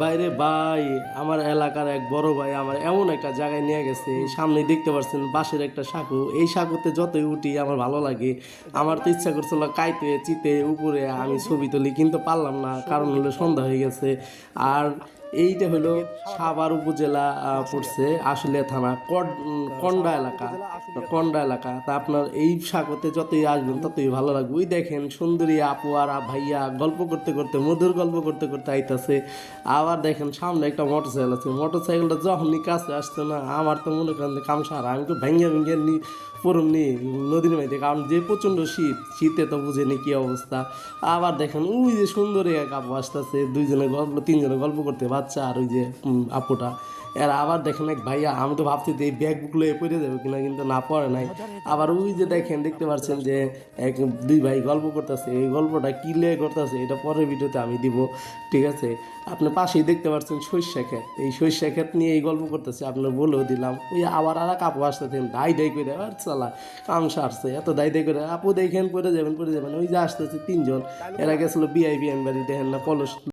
বাইরে ভাই, আমার এলাকার এক বড় ভাই আমার এমন একটা জায়গায় নিয়ে গেছে সামনে দেখতে পাচ্ছেন বাঁশের একটা সাঁকু। এই সাঁকুতে যতই উঠি, আমার ভালো লাগে। আমার তো ইচ্ছা করছিল কাইতে, চিতে, উপরে আমি ছবি তুলি, কিন্তু পারলাম না, কারণ হলো সন্ধ্যা হয়ে গেছে। আর এইটা হলো সাভার উপজেলা পড়ছে আশুলিয়া থানা কন্ডা এলাকা। কন্ডা এলাকা। তা আপনার এই সাগতে যতই আসবেন, ততই ভালো লাগবে। ওই দেখেন সুন্দরী আপু আর ভাইয়া গল্প করতে করতে, মধুর গল্প করতে করতে আইতাছে। আবার দেখেন সামনে একটা মোটর সাইকেল আছে। মোটর সাইকেলটা যখনই কাছে আসতো না, আমার তো মনে করেন যে কামসার আমি তো ভেঙে ভেঙে নি, পরম নি, নদীর মাইতে কারণ যে প্রচণ্ড শীত, শীতে তো বুঝেনি কি অবস্থা। আবার দেখেন ওই যে সুন্দরী এক আপু আসতেছে, দুইজনে গল্প, তিনজনে গল্প করতে। বাচ্চা আর ওই যে আপুটা। এর আবার দেখেন এক ভাইয়া, আমি তো ভাবছি যে এই ব্যাগগুলো এ পড়ে যাবে কিনা, কিন্তু না, পড়ে নাই। আবার ওই যে দেখেন, দেখতে পাচ্ছেন যে এক, দুই ভাই গল্প করতেছে। এই গল্পটা কি লেগে করতেছে, এটা পরের ভিডিওতে আমি দিব, ঠিক আছে? আপনি পাশেই দেখতে পাচ্ছেন সর্ষা ক্ষেত। এই সর্ষা ক্ষেত নিয়ে এই গল্প করতেছে, আপনার বলেও দিলাম। ওই আবার আর এক আপু আসতেছেন দাই দাই করে আর চালা, কাম সারছে, এত দাই দাই করে, আপু দেখেন, পড়ে যাবেন পড়ে যাবেন। ওই যে আসতেছে তিনজন, এরা গেছিল বিআইবি বাড়ি দেখেন না, পলস